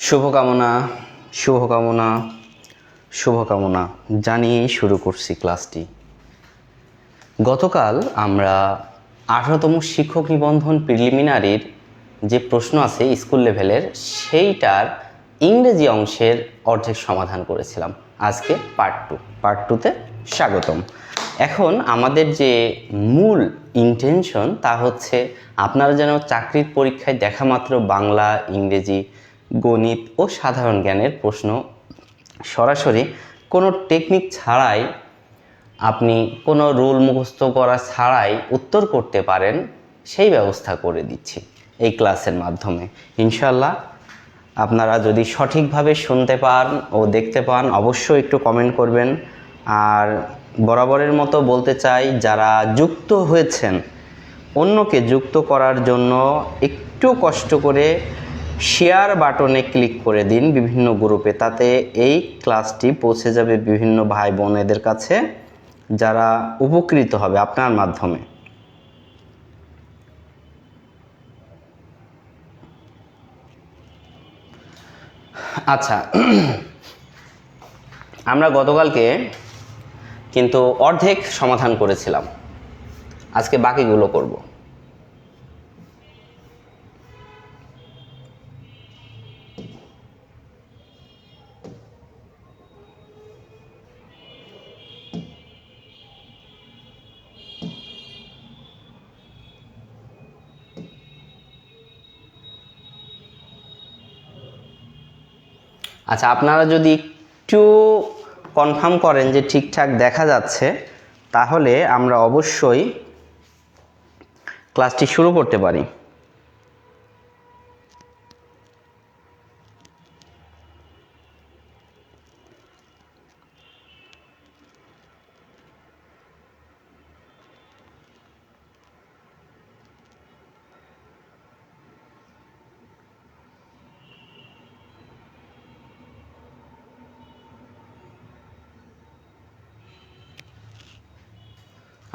শুভকামনা শুভকামনা শুভকামনা জানিয়েই শুরু করছি ক্লাসটি। গতকাল আমরা আঠারোতম শিক্ষক নিবন্ধন প্রিলিমিনারির যে প্রশ্ন আছে স্কুল লেভেলের সেইটার ইংরেজি অংশের অর্ধেক সমাধান করেছিলাম। আজকে পার্ট টু পার্ট টুতে স্বাগতম। এখন আমাদের যে মূল ইন্টেনশন তা হচ্ছে, আপনারা যেন চাকরির পরীক্ষায় দেখা মাত্র বাংলা, ইংরেজি গণিত ও সাধারণ জ্ঞানের প্রশ্ন। সরাসরি কোনো টেকনিক ছাড়াই আপনি কোনো রুল মুখস্থ করা ছাড়াই উত্তর করতে পারেন, সেই ব্যবস্থা করে দিচ্ছি এই ক্লাসের মাধ্যমে। ইনশাল্লাহ আপনারা যদি সঠিকভাবে শুনতে পান ও দেখতে পান, অবশ্যই একটু কমেন্ট করবেন। আর বরাবরের মতো বলতে চাই, যারা যুক্ত হয়েছেন, অন্যকে যুক্ত করার জন্য একটু কষ্ট করে শেয়ার বাটনে ক্লিক করে দিন বিভিন্ন গ্রুপে, তাতে এই ক্লাসটি পৌঁছে যাবে বিভিন্ন ভাই বোনেদের কাছে যারা উপকৃত হবে আপনার মাধ্যমে। আচ্ছা আমরা গতকালকে কিন্তু অর্ধেক সমাধান করেছিলাম। আজকে বাকিগুলো করব। আচ্ছা আপনারা যদি একটু কনফার্ম করেন যে ঠিকঠাক দেখা যাচ্ছে, তাহলে আমরা অবশ্যই ক্লাসটি শুরু করতে পারি।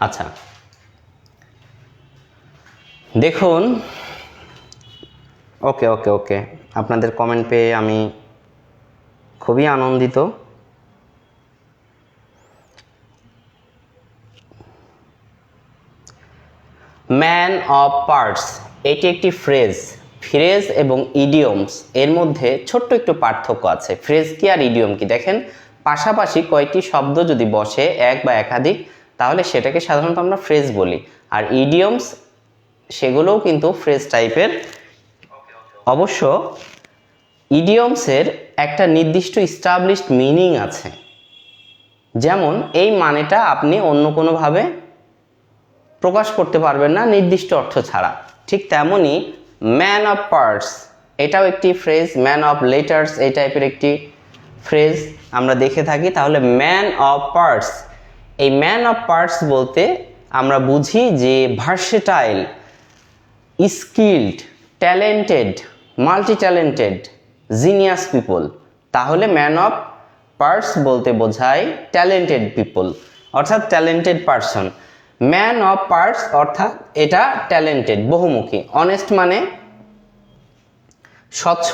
আচ্ছা। দেখুন, ওকে ওকে ওকে। আপনাদের কমেন্ট পেয়ে আমি খুবই আনন্দিত। ম্যান অফ পার্টস এটি একটি ফ্রেজ ফ্রেজ এবং ইডিয়মস এর মধ্যে ছোট্ট একটু পার্থক্য আছে। ফ্রেজ কি আর ইডিয়ম কি? দেখেন, পাশাপাশি কয়েকটি শব্দ যদি বসে, এক বা একাধিক তাহলে সেটাকে সাধারণত আমরা ফ্রেজ বলি। আর ইডিয়মস সেগুলোও কিন্তু ফ্রেজ টাইপের অবশ্য ইডিয়মসের একটা নির্দিষ্ট স্টাবলিশড মিনিং আছে। যেমন এই মানেটা আপনি অন্য কোনোভাবে প্রকাশ করতে পারবেন না নির্দিষ্ট অর্থ ছাড়া। ঠিক তেমনই ম্যান অফ পার্টস এটাও একটি ফ্রেজ ম্যান অফ লেটার্স এই টাইপের একটি ফ্রেজ আমরা দেখে থাকি তাহলে ম্যান অফ পার্টস এই ম্যান অফ পার্টস বলতে আমরা বুঝি যে versatile skilled talented multi talented genius people তাহলে ম্যান অফ পার্টস বলতে বোঝায় ট্যালেন্টেড পিপল অর্থাৎ talented person man of parts অর্থাৎ এটা ট্যালেন্টেড বহুমুখী। অনেস্ট মানে স্বচ্ছ,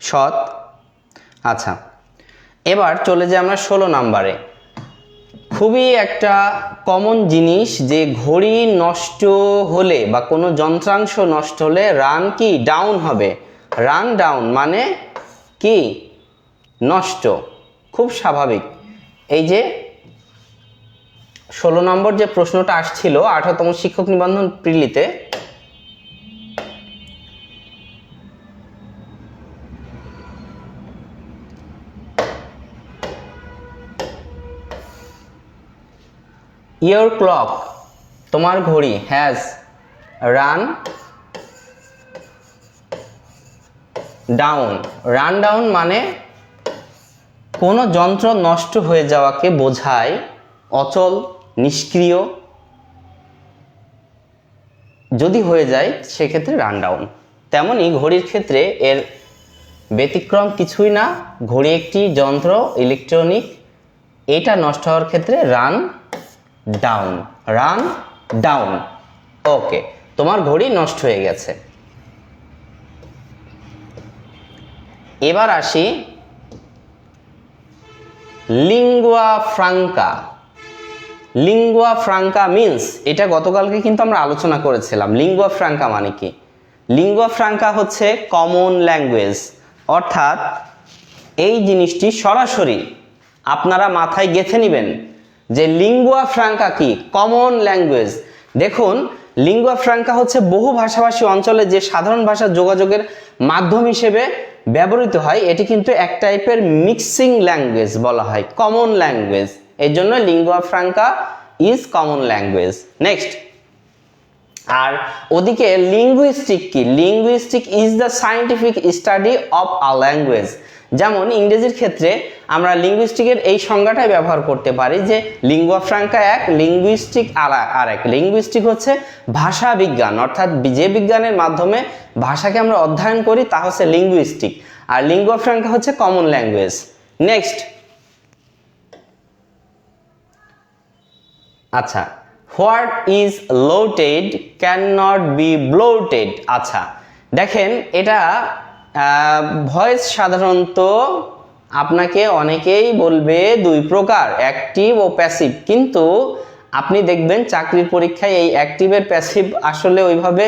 সৎ। আচ্ছা এবার চলে যাই আমরা ষোলো নাম্বারে। খুবই একটা কমন জিনিস যে ঘড়ি নষ্ট হলে বা কোনো যন্ত্রাংশ নষ্ট হলে রান কি? ডাউন হবে। রান ডাউন মানে কি? নষ্ট। খুব স্বাভাবিক। এই যে ষোলো নম্বর যে প্রশ্নটা আসছিল আঠারোতম শিক্ষক নিবন্ধন প্রিলিতে ইয়োর ক্লক তোমার ঘড়ি has run down run down মানে কোনো যন্ত্র নষ্ট হয়ে যাওয়াকে বোঝায়, অচল, নিষ্ক্রিয়। যদি হয়ে যায়, সেক্ষেত্রে রান ডাউন তেমনই ঘড়ির ক্ষেত্রে এর ব্যতিক্রম কিছুই না। ঘড়ি একটি যন্ত্র ইলেকট্রনিক এটা নষ্ট হওয়ার ক্ষেত্রে run down run down okay তোমার ঘড়ি নষ্ট হয়ে গেছে। এবার আসি lingua franca lingua franca means এটা গতকালকে কিন্তু আমরা আলোচনা করেছিলাম। লিঙ্গুয়া ফ্রাঙ্কা মানে কি? লিঙ্গুয়া ফ্রাঙ্কা হচ্ছে কমন ল্যাঙ্গুয়েজ অর্থাৎ এই জিনিসটি সরাসরি আপনারা মাথায় গেঁথে নেবেন। যে লিঙ্গুয়া ফ্রাঙ্কা কি? কমন ল্যাঙ্গুয়েজ দেখুন লিঙ্গুয়া ফ্রাঙ্কা হচ্ছে বহু ভাষাভাষী অঞ্চলে যে সাধারণ ভাষা যোগাযোগের মাধ্যম হিসেবে ব্যবহৃত হয়, এটি কিন্তু এক টাইপের মিক্সিং ল্যাঙ্গুয়েজ বলা হয় কমন ল্যাঙ্গুয়েজ এর জন্য lingua franca is common language next আর ওদিকে লিঙ্গুইস্টিক কি? Linguistic is the scientific study of a language যেমন ইংরেজির ক্ষেত্রে আমরা লিঙ্গুইস্টিকের এই সংজ্ঞাটাই ব্যবহার করতে পারি যে লিঙ্গুয়া ফ্রাঙ্কা এক লিঙ্গুইস্টিক আর এক লিঙ্গুইস্টিক হচ্ছে ভাষা বিজ্ঞান, অর্থাৎ যে বিজ্ঞানের মাধ্যমে ভাষাকে আমরা অধ্যয়ন করি তা হচ্ছে লিঙ্গুইস্টিক আর লিঙ্গুয়া ফ্রাঙ্কা হচ্ছে কমন ল্যাঙ্গুয়েজ নেক্সট আচ্ছা what is lotted can not be blotted? আচ্ছা দেখেন এটা ভয়েস সাধারণত আপনাকে অনেকেই বলবে দুই প্রকার অ্যাক্টিভ ও প্যাসিভ কিন্তু আপনি দেখবেন চাকরির পরীক্ষায় এই অ্যাক্টিভের প্যাসিভ আসলে ওইভাবে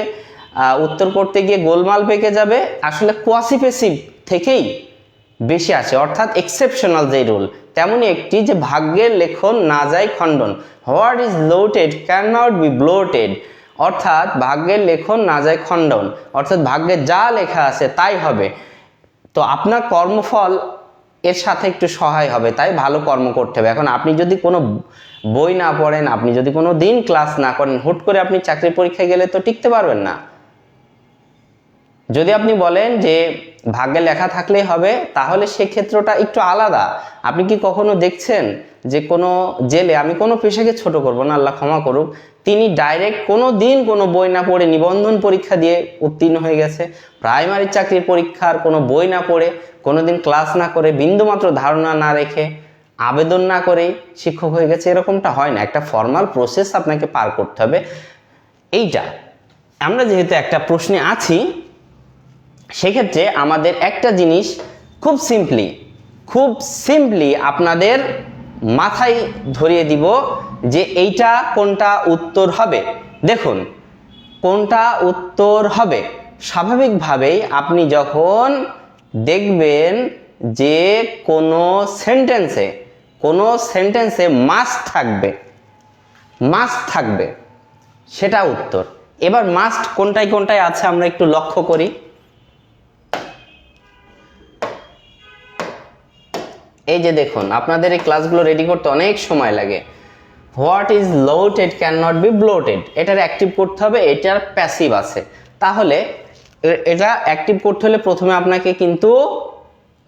উত্তর করতে গিয়ে গোলমাল পেকে যাবে। আসলে কোয়াসিপেসিভ থেকেই বেশি আছে অর্থাৎ এক্সেপশনাল যে রুল তেমনই একটি যে ভাগ্যের লেখন না যায় খণ্ডন। What is lotted can not be blotted অর্থাৎ ভাগ্যের লেখন না যায় খণ্ডন, অর্থাৎ ভাগ্যে যা লেখা আছে তাই হবে। তো আপনার কর্মফল এর সাথে একটু সহায় হবে, তাই ভালো কর্ম করতে হবে। এখন আপনি যদি কোনো বই না পড়েন, আপনি যদি কোনো দিন ক্লাস না করেন, হুট করে আপনি চাকরির পরীক্ষায় গেলে তো টিকতে পারবেন না। যদি আপনি বলেন যে ভাগ্যে লেখা থাকলেই হবে, তাহলে সেক্ষেত্রটা একটু আলাদা। আপনি কি কখনো দেখছেন যে কোনো জেলে, আমি কোনো পেশাকে ছোট করব না, আল্লাহ ক্ষমা করুক, তিনি ডাইরেক্ট কোনো দিন কোনো বই না পড়ে নিবন্ধন পরীক্ষা দিয়ে উত্তীর্ণ হয়ে গেছে প্রাইমারি চাকরির পরীক্ষার কোনো বই না পড়ে কোনো দিন ক্লাস না করে, বিন্দুমাত্র ধারণা না রেখে, আবেদন না করেই শিক্ষক হয়ে গেছে, এরকমটা হয় না। একটা ফর্মাল প্রসেস আপনাকে পার করতে হবে। এইটা, আমরা যেহেতু একটা প্রশ্নে আছি সেক্ষেত্রে আমাদের একটা জিনিস খুব সিম্পলি খুব সিম্পলি আপনাদের মাথায় ধরিয়ে দিব যে এইটা কোনটা উত্তর হবে। দেখুন, কোনটা উত্তর হবে? স্বাভাবিকভাবেই আপনি যখন দেখবেন যে কোনো সেন্টেন্সে কোনো সেন্টেন্সে মাস থাকবে মাস থাকবে, সেটা উত্তর। এবার মাস্ট কোনটায় কোনটায় আছে আমরা একটু লক্ষ্য করি। এই যে দেখুন, আপনাদের এই ক্লাসগুলো রেডি করতে অনেক সময় লাগে। What is lotted can not be blotted এটার অ্যাক্টিভ করতে হবে, এটার প্যাসিভ আছে। তাহলে এটা অ্যাক্টিভ করতে হলে প্রথমে আপনাকে কিন্তু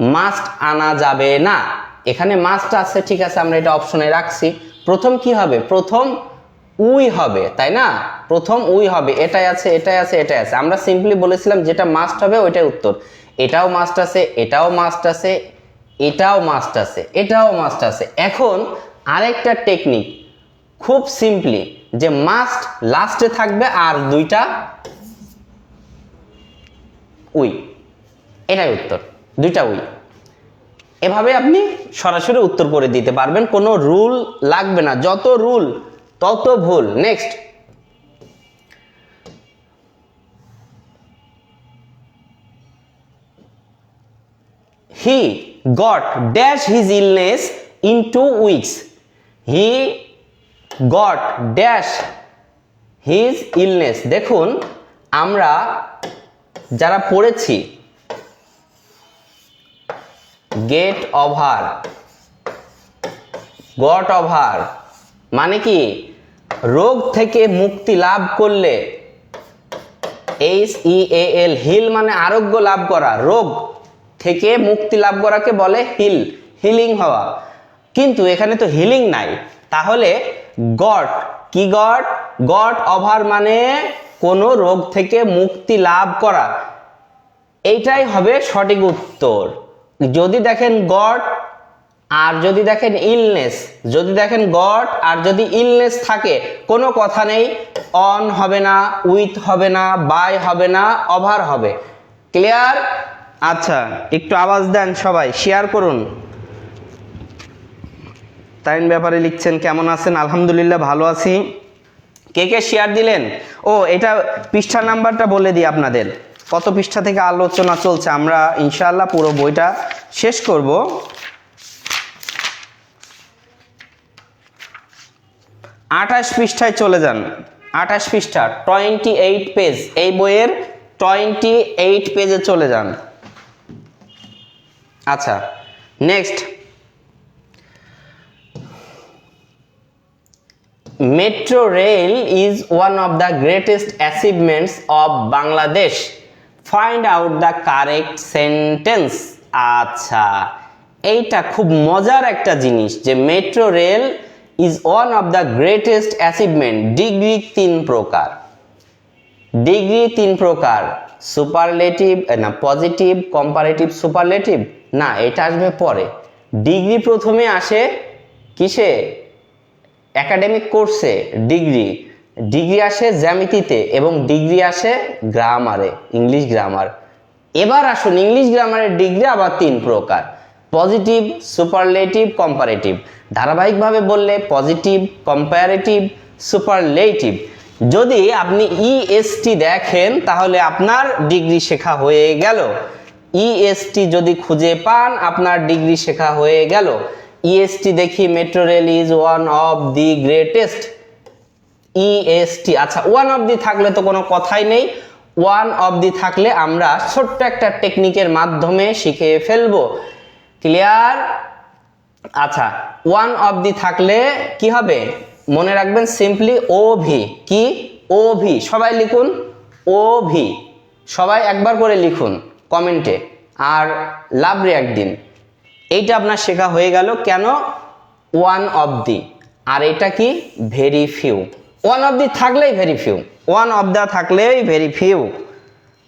মাস্ট আনা যাবে না। এখানে মাস্ট আছে, ঠিক আছে, আমরা এটা অপশনে রাখছি। প্রথম কি হবে? প্রথম উই হবে, তাই না? প্রথম উই হবে, এটাই আছে এটাই আছে এটাই আছে। আমরা সিম্পলি বলেছিলাম যেটা মাস্ট হবে, ওইটাই উত্তর। এটাও মাস্ট আছে, এটাও মাস্ট আছে এটাও মাস্ট আছে, এটাও মাস্ট আছে। এখন আরেকটা টেকনিক খুব সিম্পলি যে মাস্ট লাস্টে থাকবে আর দুইটা উই। এটাই উত্তর, দুইটা উই। এভাবে আপনি সরাসরি উত্তর করে দিতে পারবেন, কোনো রুল লাগবে না। যত রুল তত ভুল। Next he got dash his illness in two weeks. He got dash his illness. দেখুন, আমরা যারা পড়েছি গেট ওভার গট ওভার মানে কি? রোগ থেকে মুক্তি লাভ করলে এইচ ই এল হিল মানে আরোগ্য লাভ করা, রোগ। থেকে মুক্তি লাভ করাকে বলে হিল, হিলিং হওয়া। কিন্তু এখানে তো হিলিং নাই। তাহলে গড কি গড গড ওভার মানে কোনো রোগ থেকে মুক্তি লাভ করা। এইটাই হবে সঠিক উত্তর। যদি দেখেন গড আর যদি দেখেন ইলনেস, যদি দেখেন গড আর যদি ইলনেস থাকে, কোনো কথা নেই। অন হবে না, উইথ হবে না, বাই হবে না, অভার হবে। ক্লিয়ার? আচ্ছা একটু আওয়াজ দেন সবাই শেয়ার করুন। তাইন ব্যাপারে লিখছেন, কেমন আছেন? আলহামদুলিল্লাহ, ভালো আছি। কে কে শেয়ার দিলেন? ও, এটা পৃষ্ঠা নাম্বারটা বলে দিই আপনাদের। কত পৃষ্ঠা থেকে আলোচনা চলছে? আমরা ইনশাআল্লাহ পুরো বইটা শেষ করব। আঠাশ পৃষ্ঠায় চলে যান। আঠাশ পৃষ্ঠা টোয়েন্টি এইট পেজ এই বইয়ের টোয়েন্টি এইট পেজে চলে যান। আচ্ছা next metro rail is one of the greatest achievements of Bangladesh find out the correct sentence আচ্ছা এইটা খুব মজার একটা জিনিস যে metro rail is one of the greatest achievement degree তিন প্রকার। ডিগ্রি তিন প্রকার। সুপারলেটিভ না পজিটিভ কম্পারেটিভ সুপারলেটিভ না, এটা আসবে পরে। ডিগ্রি প্রথমে আসে কিসে? একাডেমিক কোর্সে ডিগ্রি। ডিগ্রি আসে জ্যামিতিতে এবং ডিগ্রি আসে গ্রামারে ইংলিশ গ্রামার এবার আসুন ইংলিশ গ্রামারের ডিগ্রি আবার তিন প্রকার। পজিটিভ সুপারলেটিভ কম্পারেটিভ ধারাবাহিকভাবে বললে পজিটিভ কম্পারেটিভ সুপারলেটিভ যদি আপনি ইএসটি দেখেন, তাহলে আপনার ডিগ্রি শেখা হয়ে গেল। ইএসটি যদি খুঁজে পান, আপনার ডিগ্রি শেখা হয়ে গেল। ইএসটি দেখি metro rail is one of the greatest EST আচ্ছা ওয়ান অফ দি থাকলে তো কোনো কথাই নেই। ওয়ান অফ দি থাকলে আমরা ছোট্ট একটা টেকনিকের মাধ্যমে শিখে ফেলব। ক্লিয়ার আচ্ছা ওয়ান অফ দি থাকলে কি হবে? মনে রাখবেন সিম্পলি ও ভি কি? ও ভি সবাই লিখুন? ও ভি সবাই একবার করে লিখুন। কমেন্টে। আর লাভ রিয়াক্ট দিন। এইটা আপনার শেখা হয়ে গেল কেন? ওয়ান অফ দি। আর এটা কি? Very few. One of the থাকলেই very few. One of the থাকলেই very few.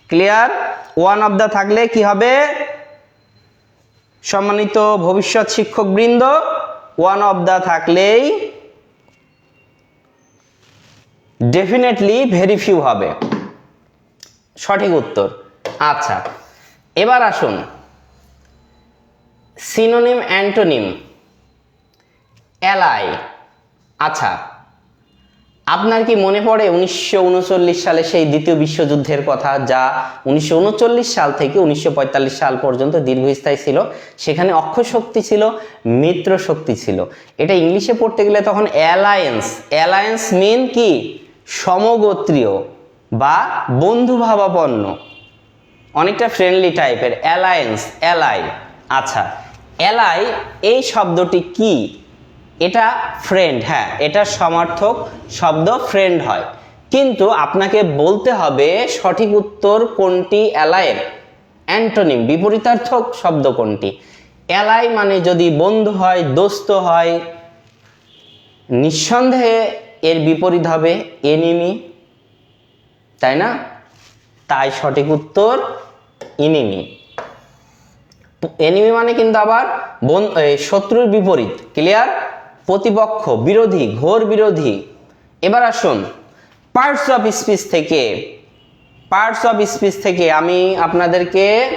Clear? One of the থাকলে কি হবে? সম্মানিত ভবিষ্যৎ শিক্ষকবৃন্দ, ওয়ান অফ দ্য থাকলেই ডেফিনেটলি ভেরি ফিউ হবে। সঠিক উত্তর। আচ্ছা এবার আসুন। সিনোনিম অ্যান্টোনিম এলাই আচ্ছা আপনার কি মনে পড়ে উনিশশো উনচল্লিশ সালে সেই দ্বিতীয় বিশ্বযুদ্ধের কথা যা উনিশশো উনচল্লিশ সাল থেকে উনিশশো পঁয়তাল্লিশ সাল পর্যন্ত দীর্ঘস্থায়ী ছিল? সেখানে অক্ষয় শক্তি ছিল, মিত্র শক্তি ছিল। এটা ইংলিশে পড়তে গেলে তখন অ্যালায়েন্স অ্যালায়েন্স মিন কি? সমগোত্রীয় বা বন্ধুভাবাপন্ন। অনেকটা ফ্রেন্ডলি টাইপের অ্যালায়েন্স অ্যালাই আচ্ছা অ্যালাই এই শব্দটি কি? এটা ফ্রেন্ড হ্যাঁ এটা সমার্থক শব্দ ফ্রেন্ড হয়। কিন্তু আপনাকে বলতে হবে সঠিক উত্তর কোনটি অ্যালায়ের অ্যান্টোনিম, বিপরীতার্থক শব্দ কোনটি? অ্যালাই মানে যদি বন্ধু হয়, দোস্ত হয়, নিঃসন্দেহে এর বিপরীত হবে এনিমি তাই না? তাই সঠিক উত্তর ইনিমি এনিমি মানে কিন্তু আবার বন- শত্রুর বিপরীত ক্লিয়ার প্রতিপক্ষ, বিরোধী, ঘোর বিরোধী। এবার আসুন পার্টস অফ স্পিচ থেকে। পার্টস অফ স্পিচ থেকে আমি আপনাদেরকে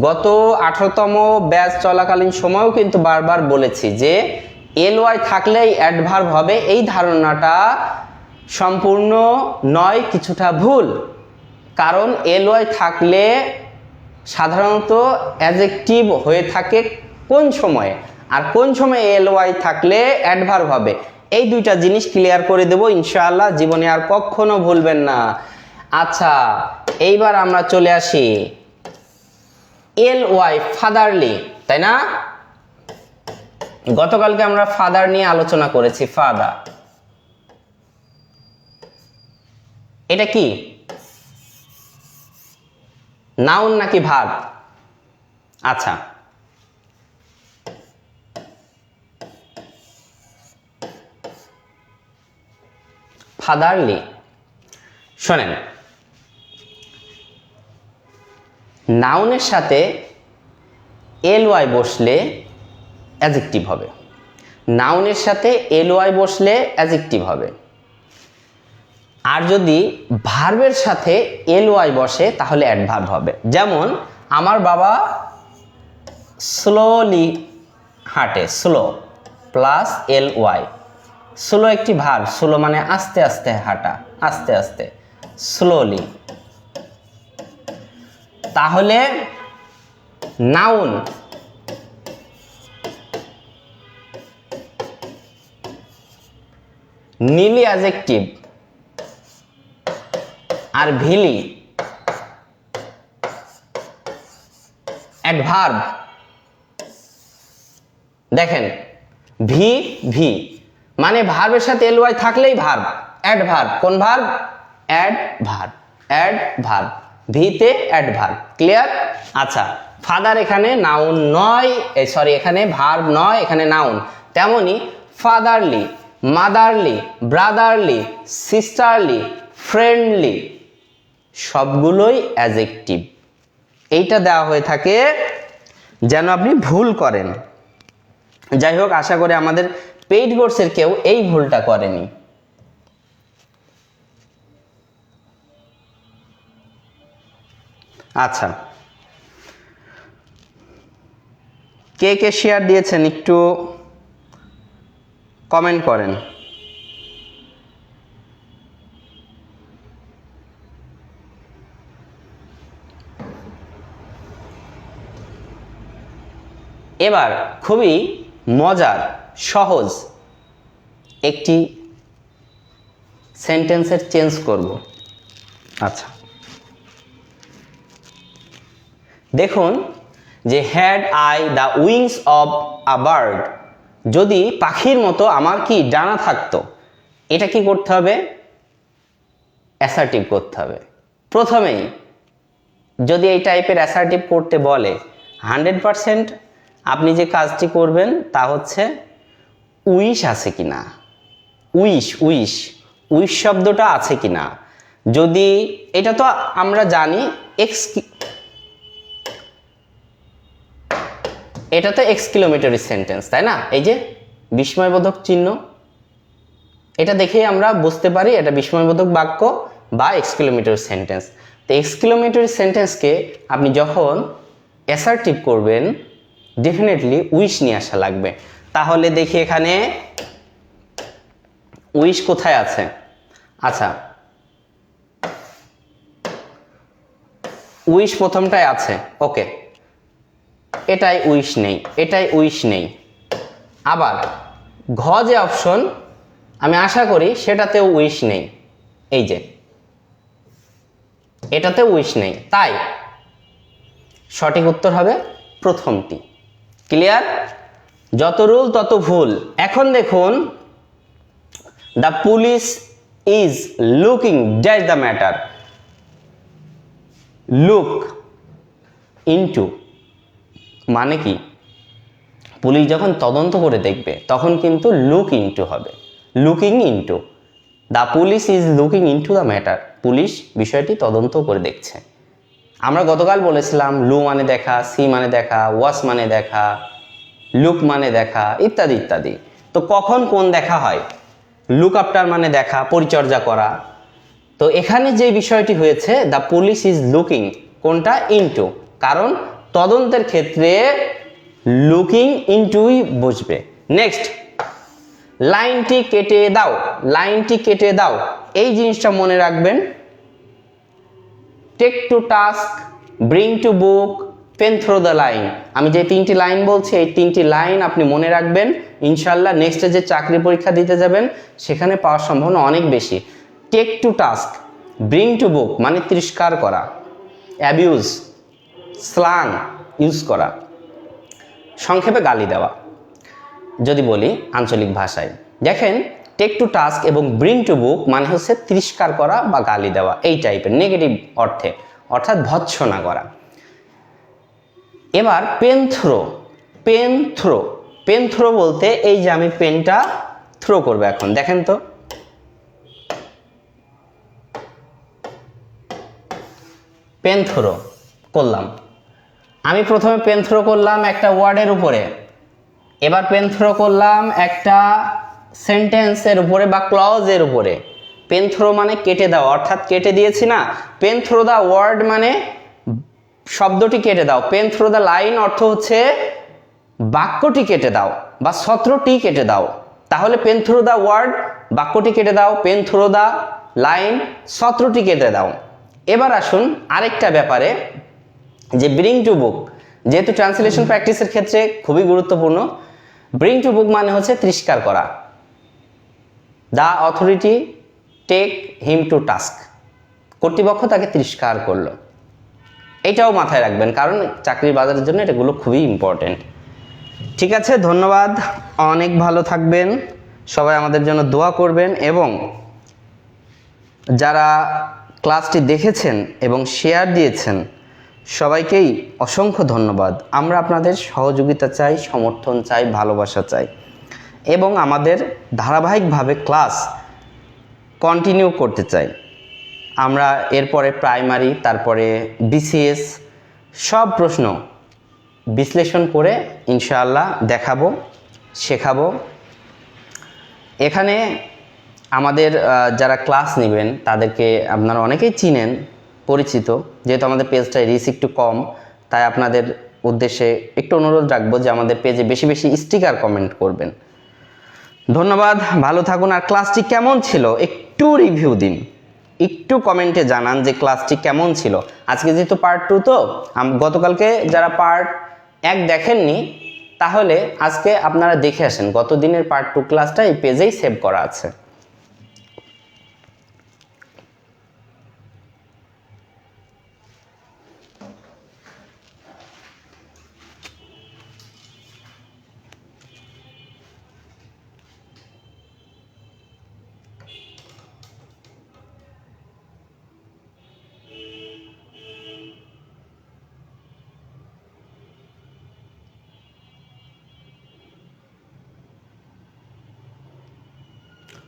গত আঠারোতম ব্যাচ চলাকালীন সময়ও কিন্তু বারবার বলেছি যে এল ওয়াই থাকলেই অ্যাডভার্ব হবে। এই ধারণাটা সম্পূর্ণ নয়, কিছুটা ভুল। কারণ এল ওয়াই থাকলে সাধারণত অ্যাজেক্টিভ হয়ে থাকে কোন সময়ে। আর কোন সময়ে এল ওয়াই থাকলে অ্যাডভার্ব হবে। এই দুইটা জিনিস ক্লিয়ার করে দেব, ইনশাআল্লাহ জীবনে আর কখনো ভুলবেন না। আচ্ছা এইবার আমরা চলে আসি এল ওয়াই ফাদারলি তাই না? গতকালকে আমরা ফাদার নিয়ে আলোচনা করেছি ফাদার এটা কি? নাউন নাকি ভার্ব আচ্ছা। ফাদারলি। শোনেন। নাউনের সাথে এল ওয়াই বসলে অ্যাজেক্টিভ হবে। নাউনের সাথে এল ওয়াই বসলে অ্যাজেক্টিভ হবে। আর যদি ভার্বের সাথে এল ওয়াই বসে, তাহলে অ্যাডভার্ব হবে। যেমন, আমার বাবা স্লোলি হাঁটে slow plus L Y slow একটি ভার স্লো মানে আস্তে আস্তে হাঁটা, আস্তে আস্তে। স্লোলি তাহলে নাউন নীলি অ্যাজেক্টিভ আর ভিলি। অ্যাডভার্ব দেখেন, ভি ভি। মানে ভার্বের সাথে এল ওয়াই থাকলেই ভার্ব। অ্যাডভার্ব। কোন verb? Ad verb ad verb ভিতে অ্যাডভার্ব। ক্লিয়ার? আচ্ছা ফাদার এখানে নাউন নয় সরি এখানে ভার্ব নয়, এখানে নাউন তেমনি fatherly motherly brotherly sisterly friendly সবগুলোই অ্যাজেক্টিভ এইটা দেওয়া হয়ে থাকে যেন আপনি ভুল করেন। যাই হোক, আশা করি আমাদের পেইড কোর্সের কেউ এই ভুলটা করেনি। আচ্ছা। কে কে শেয়ার দিয়েছেন একটু কমেন্ট করেন। এবার খুবই মজার, সহজ একটি সেন্টেন্সের চেঞ্জ করব। আচ্ছা। দেখুন যে had I the wings of a bird যদি পাখির মতো আমার কি ডানা থাকতো, এটা কি করতে হবে? অ্যাসার্টিভ করতে হবে। প্রথমেই যদি এই টাইপের অ্যাসার্টিভ করতে বলে হান্ড্রেড পারসেন্ট আপনি যে কাজটি করবেন তা হচ্ছে উইশ আছে কি না উইশ উইশ। উইশ শব্দটা আছে কি না যদি এটা তো আমরা জানি, এক্স এটা তো এক্স কিলোমিটারের সেন্টেন্স, তাই না? এই যে বিস্ময়বোধক চিহ্ন। এটা দেখেই আমরা বুঝতে পারি এটা বিস্ময়বোধক বাক্য বা এক্স কিলোমিটার সেন্টেন্স। তো এক্স কিলোমিটার সেন্টেন্সকে আপনি যখন অ্যাসার্টিভ করবেন ডেফিনেটলি উইশ নিয়ে আসা লাগবে। তাহলে দেখি এখানে উইশ কোথায় আছে? আচ্ছা। উইশ প্রথমটায় আছে। ওকে এটাই উইশ নেই, এটাই উইশ নেই। আবার, ঘ যে অপশন আমি আশা করি সেটাতেও উইশ নেই। এই যে। এটাতে উইশ নেই। তাই, সঠিক উত্তর হবে প্রথমটি। ক্লিয়ার যত রুল, তত ভুল। এখন দেখুন the police is looking dash the matter look into মানে কি? পুলিশ যখন তদন্ত করে দেখবে, তখন কিন্তু লুক ইনটু হবে। Looking into the police is looking into the matter police বিষয়টি তদন্ত করে দেখছে। আমরা গতকাল বলেছিলাম লু মানে দেখা, সি মানে দেখা, ওয়াস মানে দেখা, লুক মানে দেখা, ইত্যাদি ইত্যাদি। তো কখন কোন দেখা হয়? লুক আফটার মানে দেখা, পরিচর্যা করা। তো এখানে যে বিষয়টি হয়েছে, দ্য পুলিশ ইজ লুকিং কোনটা? ইনটু। কারণ তদন্তের ক্ষেত্রে লুকিং ইনটুই বুঝবে নেক্সট, লাইনটি কেটে দাও, লাইনটি কেটে দাও। এই জিনিসটা মনে রাখবেন take to task bring to book pen through the line আমি যে তিনটি লাইন বলছি, এই তিনটি লাইন আপনি মনে রাখবেন ইনশাল্লাহ নেক্সটে যে চাকরি পরীক্ষা দিতে যাবেন, সেখানে পাওয়ার সম্ভাবনা অনেক বেশি। Take to task bring to book মানে তিরস্কার করা। অ্যাবিউজ স্লাং ইউজ করা। সংক্ষেপে গালি দেওয়া। যদি বলি আঞ্চলিক ভাষায়। দেখেন টেক টু টাস্ক এবং ব্রিং টু বুক মানে হচ্ছে তিরস্কার করা বা গালি দেওয়া, এই টাইপের নেগেটিভ অর্থে, অর্থাৎ ভৎসনা করা। এবার pen through pen through pen through বলতে এই যে আমি পেনটা থ্রো করব এখন, দেখেন তো। পেন থ্রো করলাম। আমি প্রথমে পেন থ্রো করলাম একটা ওয়ার্ডের উপরে। এবার পেন থ্রো করলাম একটা সেন্টেন্সের উপরে বা ক্লজের উপরে। পেন থ্রো মানে কেটে দাও অর্থাৎ কেটে দিয়েছি না। পেন থ্রো দা ওয়ার্ড মানে শব্দটি কেটে দাও। পেন থ্রো দ্য লাইন অর্থ হচ্ছে বাক্যটি কেটে দাও বা সত্রটি কেটে দাও। তাহলে পেন থ্রো দ্য ওয়ার্ড, বাক্যটি কেটে দাও, পেন থ্রো দ্য লাইন, সত্রটি কেটে দাও। এবার আসুন আরেকটা ব্যাপারে, যে ব্রিং টু বুক যেহেতু ট্রান্সলেশন প্র্যাকটিসের ক্ষেত্রে খুবই গুরুত্বপূর্ণ। ব্রিং টু বুক মানে হচ্ছে তিরস্কার করা। The authority take him to task কর্তৃপক্ষ তাকে তিরস্কার করল। এটাও মাথায় রাখবেন, কারণ চাকরির বাজারের জন্য এটাগুলো খুবই ইম্পর্টেন্ট ঠিক আছে, ধন্যবাদ। অনেক ভালো থাকবেন। সবাই আমাদের জন্য দোয়া করবেন এবং যারা ক্লাসটি দেখেছেন এবং শেয়ার দিয়েছেন, সবাইকেই অসংখ্য ধন্যবাদ। আমরা আপনাদের সহযোগিতা চাই, সমর্থন চাই, ভালোবাসা চাই। এবং আমাদের ধারাবাহিকভাবে ক্লাস কন্টিনিউ করতে চাই। আমরা এরপরে প্রাইমারি তারপরে বিসিএস সব প্রশ্ন বিশ্লেষণ করে ইনশাআল্লাহ দেখাবো, শেখাবো। এখানে আমাদের যারা ক্লাস নেবেন, তাদেরকে আপনারা অনেকেই চিনেন, পরিচিত। যেহেতু আমাদের পেজটায় রিস একটু কম, তাই আপনাদের উদ্দেশ্যে একটু অনুরোধ রাখব যে আমাদের পেজে বেশি বেশি স্টিকার কমেন্ট করবেন। ধন্যবাদ, ভালো থাকুন। আর ক্লাসটি কেমন ছিল? একটু রিভিউ দিন। একটু কমেন্টে জানান যে ক্লাসটি কেমন ছিল। আজকে যেহেতু পার্ট টু তো গতকালকে যারা পার্ট এক দেখেননি, তাহলে আজকে আপনারা দেখে আসেন গত দিনের পার্ট টু ক্লাসটা এই পেজেই সেভ করা আছে।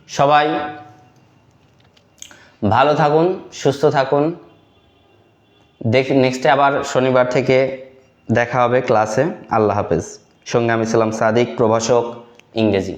সবাই ভালো থাকুন, সুস্থ থাকুন। দেখ নেক্সটে আবার শনিবার থেকে দেখা হবে ক্লাসে আল্লাহ হাফেজ। সঙ্গে আমি ছিলাম সাদিক, প্রভাষক, ইংরেজি।